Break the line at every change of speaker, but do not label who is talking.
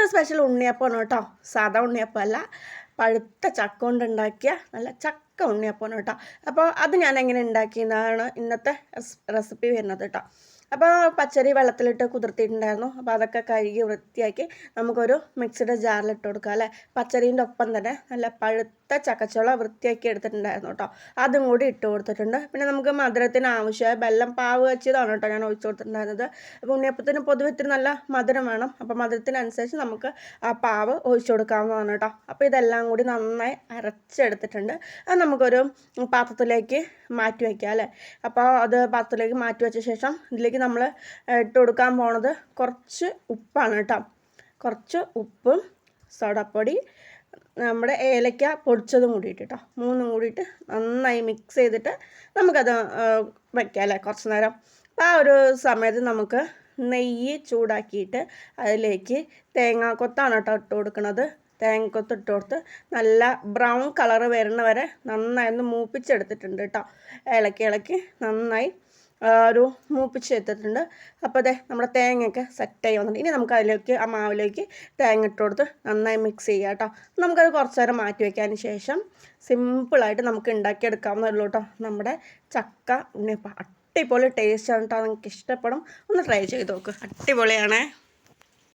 ഇന്നത്തെ സ്പെഷ്യൽ ഉണ്ണിയപ്പമാണ് കേട്ടോ. സാധാ ഉണ്ണിയപ്പം അല്ല പഴുത്ത ചക്ക കൊണ്ടുണ്ടാക്കിയ നല്ല ചക്ക ഉണ്ണിയപ്പമാണ് കേട്ടോ. അപ്പോൾ അത് ഞാൻ എങ്ങനെ ഉണ്ടാക്കിയെന്നാണ് ഇന്നത്തെ റെസിപ്പി വരുന്നത് കേട്ടോ. അപ്പോൾ പച്ചരി വെള്ളത്തിലിട്ട് കുതിർത്തിയിട്ടുണ്ടായിരുന്നു. അപ്പോൾ അതൊക്കെ കഴുകി വൃത്തിയാക്കി നമുക്കൊരു മിക്സിയുടെ ജാറിലിട്ട് കൊടുക്കാം അല്ലേ? പച്ചരീന്റെ ഒപ്പം തന്നെ നല്ല പഴുത്ത ചക്കച്ചുള വൃത്തിയാക്കി എടുത്തിട്ടുണ്ടായിരുന്നു കേട്ടോ അതും കൂടി ഇട്ട് കൊടുത്തിട്ടുണ്ട്. പിന്നെ നമുക്ക് മധുരത്തിന് ആവശ്യമായ ബെല്ലം പാവ് വെച്ചതാണ് കേട്ടോ ഞാൻ ഒഴിച്ചു കൊടുത്തിട്ടുണ്ടായിരുന്നത്. അപ്പോൾ ഉണ്ണിയപ്പത്തിന് പൊതുവെ ഇത്തിരി നല്ല മധുരം വേണം. അപ്പോൾ മധുരത്തിനനുസരിച്ച് നമുക്ക് ആ പാവ് ഒഴിച്ചു കൊടുക്കാവുന്നതാണ് കേട്ടോ അപ്പോൾ ഇതെല്ലാം കൂടി നന്നായി അരച്ചെടുത്തിട്ടുണ്ട്. അത് നമുക്കൊരു പാത്രത്തിലേക്ക് മാറ്റി വയ്ക്കാം അല്ലേ? അപ്പോൾ അത് പാത്രത്തിലേക്ക് മാറ്റി വെച്ച ശേഷം ഇതിലേക്ക് നമ്മൾ ഇട്ട് കൊടുക്കാൻ പോണത് കുറച്ച് ഉപ്പാണ് കേട്ടോ കുറച്ച് ഉപ്പും സോഡാപ്പൊടി നമ്മുടെ ഏലക്ക പൊടിച്ചതും കൂടിയിട്ട് കേട്ടോ മൂന്നും കൂടിയിട്ട് നന്നായി മിക്സ് ചെയ്തിട്ട് നമുക്കത് വയ്ക്കാം അല്ലേ കുറച്ച് നേരം. അപ്പോൾ ആ ഒരു സമയത്ത് നമുക്ക് നെയ്യ് ചൂടാക്കിയിട്ട് അതിലേക്ക് തേങ്ങാക്കൊത്താണ് കേട്ടോ ഇട്ട് കൊടുക്കുന്നത് തേങ്ങക്കൊത്ത് ഇട്ട് കൊടുത്ത് നല്ല ബ്രൗൺ കളർ വരുന്ന വരെ നന്നായി ഒന്ന് മൂപ്പിച്ചെടുത്തിട്ടുണ്ട് കേട്ടോ ഇളക്കി ഇളക്കി നന്നായി ഒരു മൂപ്പിച്ച് എടുത്തിട്ടുണ്ട്. അപ്പോൾ അതെ നമ്മുടെ തേങ്ങയൊക്കെ ആയി വന്നിട്ടുണ്ട്. ഇനി നമുക്ക് അതിലേക്ക് ആ മാവിലേക്ക് തേങ്ങ ഇട്ട് കൊടുത്ത് നന്നായി മിക്സ് ചെയ്യുക കേട്ടോ. നമുക്കത് കുറച്ച് നേരം മാറ്റി വയ്ക്കാൻ ശേഷം സിമ്പിളായിട്ട് നമുക്ക് ഉണ്ടാക്കിയെടുക്കാവുന്നതല്ലോ കേട്ടോ. നമ്മുടെ ചക്ക ഉണ്ണിയപ്പം. അടിപൊളി ടേസ്റ്റ് ആണ് കേട്ടോ. നിങ്ങൾക്ക് ഇഷ്ടപ്പെടും. ഒന്ന് ട്രൈ ചെയ്ത് നോക്ക്. അടിപൊളിയാണേ.